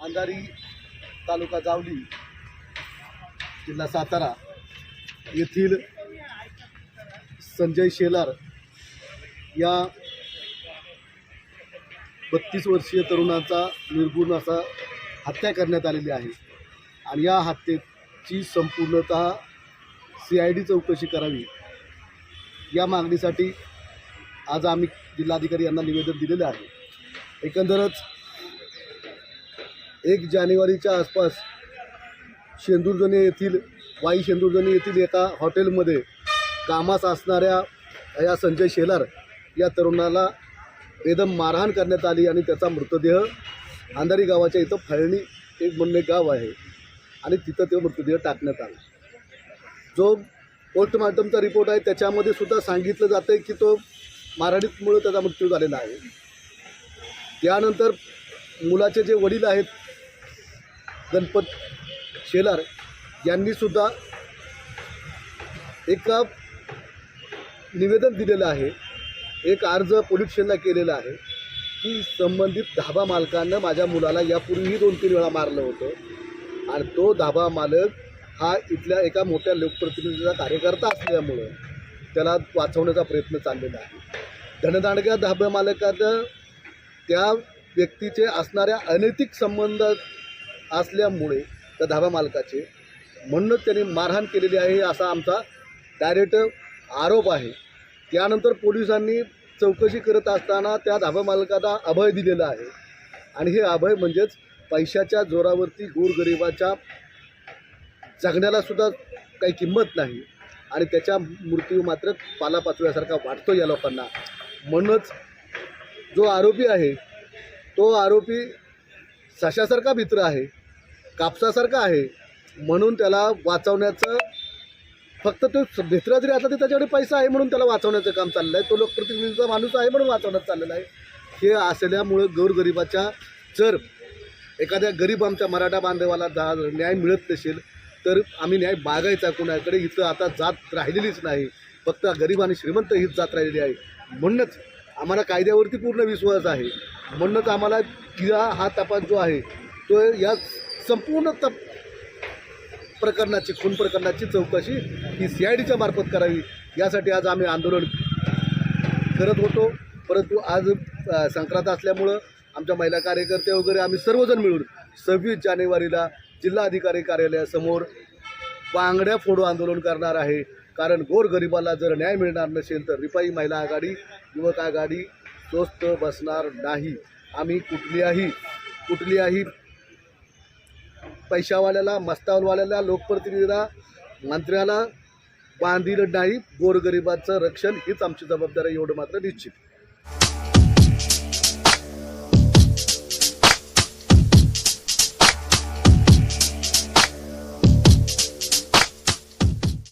अंधारी तालुका जावली जिल्हा सातारा येथील संजय शेलार या बत्तीस वर्षीय तरुणाचा निर्गुण असा हत्या करण्यात आलेली आहे. आणि या हत्येची संपूर्णतः सी आय डी चौकशी करावी. या मागणीसाठी आज आम्ही जिल्हाधिकारी यांना निवेदन दिलेलं आहे. एकंदरच एक जानेवारीच्या आसपास शेंदुरजणे येथील वाई शेंदुरजणे येथील एका हॉटेलमध्ये कामास असणाऱ्या या संजय शेलार या तरुणाला बेदम मारहाण करण्यात आली आणि त्याचा मृतदेह अंधारी गावाच्या इथं फळणी एक म्हणणे गाव आहे आणि तिथं तो मृतदेह टाकण्यात आला. जो पोस्टमार्टमचा रिपोर्ट आहे त्याच्यामध्ये सुद्धा सांगितलं जातं आहे की तो मारहाणीमुळे त्याचा मृत्यू झालेला आहे. त्यानंतर मुलाचे जे वडील आहेत गणपत शेलार यांनीसुद्धा एका निवेदन दिलेलं आहे एक अर्ज पोलीस स्टेशनला केलेला आहे की संबंधित धाबा मालकानं माझ्या मुलाला यापूर्वीही दोन तीन वेळा मारलं होतं. आणि तो धाबा मालक हा इथल्या एका मोठ्या लोकप्रतिनिधीचा कार्यकर्ता असल्यामुळं त्याला वाचवण्याचा प्रयत्न चाललेला आहे. धनदांडग्या धाबा मालकानं त्या व्यक्तीचे असणाऱ्या अनैतिक संबंध असल्यामुळे त्या धाबा मालकाचे म्हणूनच त्यांनी मारहाण केलेली आहे असा आमचा डायरेक्ट आरोप आहे. त्यानंतर पोलिसांनी चौकशी करत असताना त्या धाबा मालकाला अभय दिलेला आहे. आणि हे अभय म्हणजेच पैशाच्या जोरावरती गोरगरिबाच्या जगण्याला सुद्धा काही किंमत नाही. आणि त्याच्या मृत्यू मात्र पालापाचव्यासारखा वाटतो या लोकांना. म्हणूनच जो आरोपी आहे तो आरोपी सशासारखा मित्र आहे कापसासारखा आहे म्हणून त्याला वाचवण्याचं फक्त तो भित्रा जरी असला तरी त्याच्याकडे पैसा आहे म्हणून त्याला वाचवण्याचं काम चाललं आहे. तो लोकप्रतिनिधीचा माणूस आहे म्हणून वाचवण्यात चाललेला आहे. हे असल्यामुळं गोरगरिबाच्या जर एखाद्या गरीब आमच्या मराठा बांधवाला जा न्याय मिळत नसेल तर आम्ही न्याय मागायचा कुणाकडे? इथं आता जात राहिलेलीच नाही. फक्त गरीब आणि श्रीमंत हीच जात राहिलेली आहे. म्हणूनच आम्हाला कायद्यावरती पूर्ण विश्वास आहे. म्हणूनच आम्हाला किया हा तपास जो आहे तो या संपूर्ण तप प्रकरणाची खून प्रकरणाची चौकशी ही सी आय डीच्या मार्फत करावी. यासाठी आज आम्ही आंदोलन करत होतो. परंतु आज संक्रांत असल्यामुळं आमच्या महिला कार्यकर्त्या वगैरे आम्ही सर्वजण मिळून सव्वीस जानेवारीला जिल्हाधिकारी कार्यालयासमोर बांगड्या फोडो आंदोलन करणार आहे. कारण गोरगरिबाला जर न्याय मिळणार नसेल तर रिपाई महिला आघाडी युवक आघाडी स्वस्त बसणार नाही. आम्ही कुठल्याही कुठल्याही पैशावाल्याला मस्तावलवाल्याला लोकप्रतिनिधीला मंत्र्याला बांधील नाही. गोरगरिबाचं रक्षण हीच आमची जबाबदारी एवढं मात्र निश्चित.